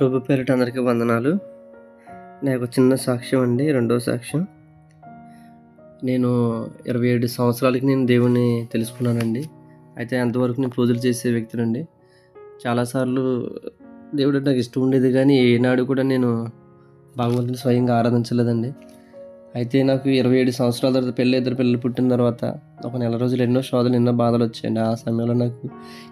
ప్రభు పేరిట అందరికీ వందనాలు. నాకు చిన్న సాక్ష్యం అండి రెండో సాక్ష్యం. నేను ఇరవై ఏడు సంవత్సరాలకి నేను దేవుణ్ణి తెలుసుకున్నానండి. అయితే అంతవరకు నేను పూజలు చేసే వ్యక్తినండి. చాలాసార్లు దేవుడు నాకు ఇష్టం ఉండేది కానీ ఏనాడు కూడా నేను భగవంతుని స్వయంగా ఆరాధించలేదండి. అయితే నాకు ఇరవై ఏడు సంవత్సరాల తర్వాత పెళ్ళి ఇద్దరు పిల్లలు పుట్టిన తర్వాత ఒక నెల రోజులు ఎన్నో శోధలు ఎన్నో బాధలు వచ్చాయండి. ఆ సమయంలో నాకు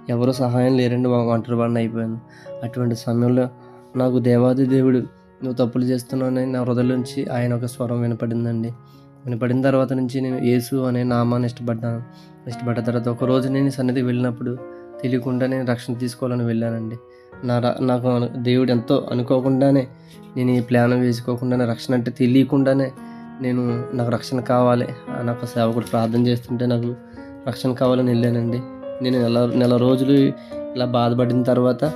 ఎవరు సహాయం లేరండి ఒంటరి వాడిని అయిపోయాను. అటువంటి సమయంలో నాకు దేవాది దేవుడు నువ్వు తప్పులు చేస్తున్నానని నా హృదయంలోంచి ఆయన ఒక స్వరం వినపడిందండి. వినపడిన తర్వాత నుంచి నేను యేసు అనే నామాన్ని ఇష్టపడ్డాను. ఇష్టపడ్డ తర్వాత ఒక రోజు నేను సన్నిధికి వెళ్ళినప్పుడు తెలియకుండా నేను రక్షణ తీసుకోవాలని వెళ్ళానండి. నా ర- నాకు దేవుడు ఎంతో అనుకోకుండానే నేను ఈ ప్లాన్ వేసుకోకుండానే రక్షణ అంటే తెలియకుండానే నేను నాకు రక్షణ కావాలి ఆ నాకు సేవకుడు ప్రార్థన చేస్తుంటే నాకు రక్షణ కావాలని వెళ్ళానండి. నేను నెల నెల రోజులు ఇలా బాధపడిన తర్వాత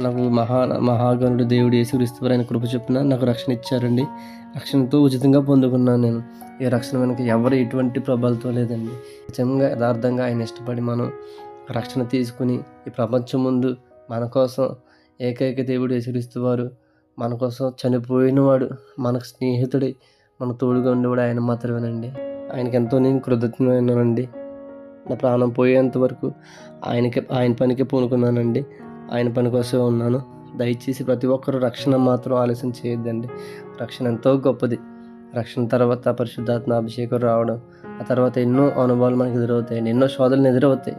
నాకు మహా మహాగణుడు దేవుడు యేసుక్రీస్తు ఆయన కృప చొప్పున నాకు రక్షణ ఇచ్చారండి. రక్షణతో ఉచితంగా పొందుకున్నాను నేను. ఈ రక్షణ వెనక ఎవరు ఎటువంటి ప్రభావంతో లేదండి. నిజంగా యథార్థంగా ఆయన ఇష్టపడి మనం రక్షణ తీసుకుని ఈ ప్రపంచం ముందు మన కోసం ఏకైక దేవుడు యేసుక్రీస్తు వారు మన కోసం చనిపోయినవాడు మనకు స్నేహితుడి మన తోడుగా ఉండేవాడు ఆయన మాత్రమేనండి. ఆయనకి ఎంతో నేను కృతజ్ఞమైనానండి నా ప్రాణం పోయేంత వరకు ఆయనకి ఆయన పనికి పూనుకున్నానండి. ఆయన పని కోసమే ఉన్నాను. దయచేసి ప్రతి ఒక్కరూ రక్షణ మాత్రం ఆలస్యం చేయొద్దండి. రక్షణ ఎంతో గొప్పది. రక్షణ తర్వాత పరిశుద్ధాత్మ అభిషేకం రావడం ఆ తర్వాత ఎన్నో అనుభవాలు మనకి ఎదురవుతాయి ఎన్నో శోధనలు ఎదురవుతాయి.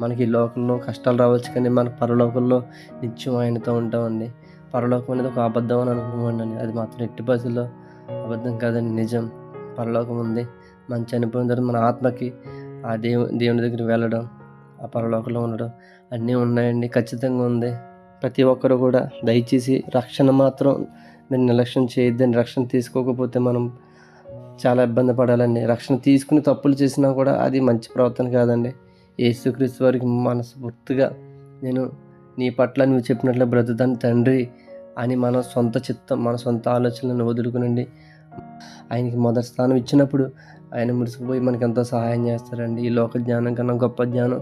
మనకి ఈ లోకంలో కష్టాలు రావచ్చు కానీ మన పరలోకంలో నిత్యం ఆయనతో ఉంటామండి. పరలోకం అనేది ఒక అబద్ధం అని అనుకోమండి. అది మాత్రం ఎట్టి పరిస్థితుల్లో అబద్ధం కాదండి. నిజం. పరలోకం ఉంది. మనం చనిపోయిన తర్వాత మన ఆత్మకి ఆ దేవు దేవుని దగ్గరికి వెళ్ళడం ఆ పరలోకంలో ఉండడం అన్నీ ఉన్నాయండి ఖచ్చితంగా ఉంది. ప్రతి ఒక్కరు కూడా దయచేసి రక్షణ మాత్రం దాన్ని నిర్లక్ష్యం చేయొద్దండి రక్షణ తీసుకోకపోతే మనం చాలా ఇబ్బంది పడాలండి. రక్షణ తీసుకుని తప్పులు చేసినా కూడా అది మంచి ప్రవర్తన కాదండి. యేసుక్రీస్తు వారికి మనస్ఫూర్తిగా నేను నీ పట్ల నువ్వు చెప్పినట్లు బ్రతుదాని తండ్రి అని మన సొంత చిత్తం మన సొంత ఆలోచనలను వదులుకునండి. ఆయనకి మొదటి స్థానం ఇచ్చినప్పుడు ఆయన మురిసిపోయి మనకి ఎంతో సహాయం చేస్తారండి. ఈ లోక జ్ఞానం కన్నా గొప్ప జ్ఞానం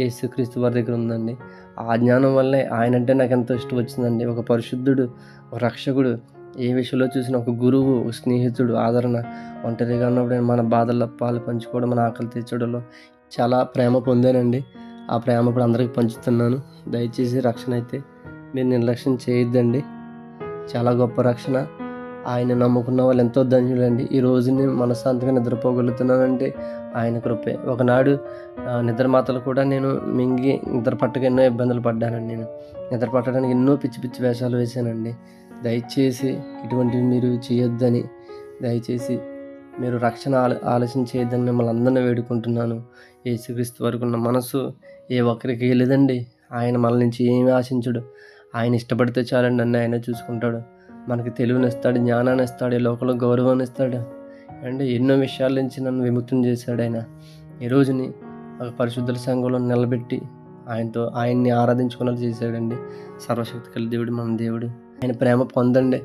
యేసుక్రీస్తు వారి దగ్గర ఉందండి. ఆ జ్ఞానం వల్లే ఆయన అంటే నాకు ఎంతో ఇష్టం వచ్చిందండి. ఒక పరిశుద్ధుడు ఒక రక్షకుడు ఏ విషయంలో చూసిన ఒక గురువు ఒక స్నేహితుడు ఆదరణ ఒంటరిగా ఉన్నప్పుడు మన బాధల పాలు పంచుకోవడం మన ఆకలి తీర్చడంలో చాలా ప్రేమ పొందానండి. ఆ ప్రేమ ఇప్పుడు అందరికీ పంచుతున్నాను. దయచేసి రక్షణ అయితే మీరు నిర్లక్ష్యం చేయొద్దండి. చాలా గొప్ప రక్షణ. ఆయన నమ్ముకున్న వాళ్ళు ఎంతో ధన్యులండి. ఈ రోజుని మనశ్శాంతిగా నిద్రపోగలుగుతున్నానంటే ఆయన కృపే. ఒకనాడు నిద్రమాతలు నిద్ర మాతలు కూడా నేను మింగి నిద్ర పట్టక ఎన్నో ఇబ్బందులు పడ్డానండి నేను. నిద్ర పట్టడానికి ఎన్నో పిచ్చి పిచ్చి వేషాలు వేశానండి. దయచేసి ఇటువంటివి మీరు చేయొద్దని దయచేసి మీరు రక్షణ ఆల ఆలస్యం చేయొద్దని మిమ్మల్ని అందరినీ వేడుకుంటున్నాను. యేసుక్రీస్తు వరకు ఉన్న మనసు ఏ ఒక్కరికి లేదండి. ఆయన మన నుంచి ఏమి ఆశించడు. ఆయన ఇష్టపడితే చాలండి అన్నీ ఆయన చూసుకుంటాడు. మనకి తెలివినిస్తాడు జ్ఞానాన్ని ఇస్తాడు ఈ లోకంలో గౌరవాన్ని ఇస్తాడు అండ్ ఎన్నో విషయాల నుంచి నన్ను విముక్తం చేశాడు ఆయన. ఈ రోజుని ఒక పరిశుద్ధుల సంఘంలో నిలబెట్టి ఆయనతో ఆయన్ని ఆరాధించుకునేలా చేశాడండి. సర్వశక్తి కల దేవుడు మన దేవుడు. ఆయన ప్రేమ పొందండి.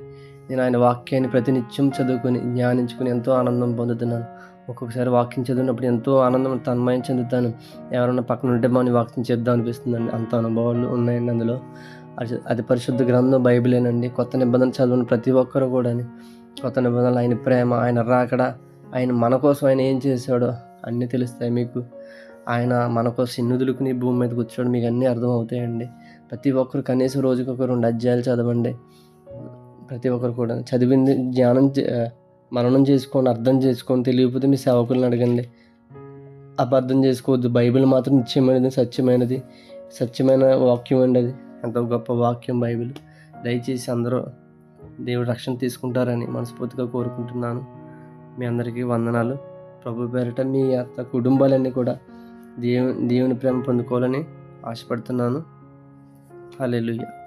నేను ఆయన వాక్యాన్ని ప్రతినిత్యం చదువుకొని జ్ఞానించుకుని ఎంతో ఆనందం పొందుతున్నాను. ఒక్కొక్కసారి వాక్యం చదివినప్పుడు ఎంతో ఆనందం తన్మయం చెందుతాను. ఎవరైనా పక్కన ఉంటే మన వాక్యం చేద్దాం అనిపిస్తుందండి. అంత అనుభవాలు ఉన్నాయండి అందులో. అది- పరిశుద్ధ గ్రంథం బైబిలేనండి. కొత్త నిబంధన చదవని ప్రతి ఒక్కరు కూడా కొత్త నిబంధనలు ఆయన ప్రేమ ఆయన రాకడ ఆయన మన కోసం ఆయన ఏం చేశాడో అన్నీ తెలుస్తాయి మీకు. ఆయన మన కోసం ఇన్నుదులుకుని భూమి మీద కూర్చోడు మీకు అన్నీ అర్థమవుతాయండి. ప్రతి ఒక్కరు కనీసం రోజుకి ఒక రెండు అధ్యాయాలు చదవండి. ప్రతి ఒక్కరు కూడా చదివింది జ్ఞానం చే- మననం చేసుకోండి అర్థం చేసుకోండి తెలియకపోతే మీ సేవకులను అడగండి. అబద్ధం చేసుకోవద్దు. బైబిల్ మాత్రం నిత్యమైనది సత్యమైనది సత్యమైన వాక్యం అండి అది. ఎంతో గొప్ప వాక్యం బైబిల్. దయచేసి అందరూ దేవుడు రక్షణ తీసుకుంటారని మనస్ఫూర్తిగా కోరుకుంటున్నాను. మీ అందరికీ వందనాలు. ప్రభు పేరిట మీ యొక్క కుటుంబాలన్నీ కూడా దేవు దేవుని ప్రేమ పొందుకోవాలని ఆశపడుతున్నాను. హల్లెలూయా.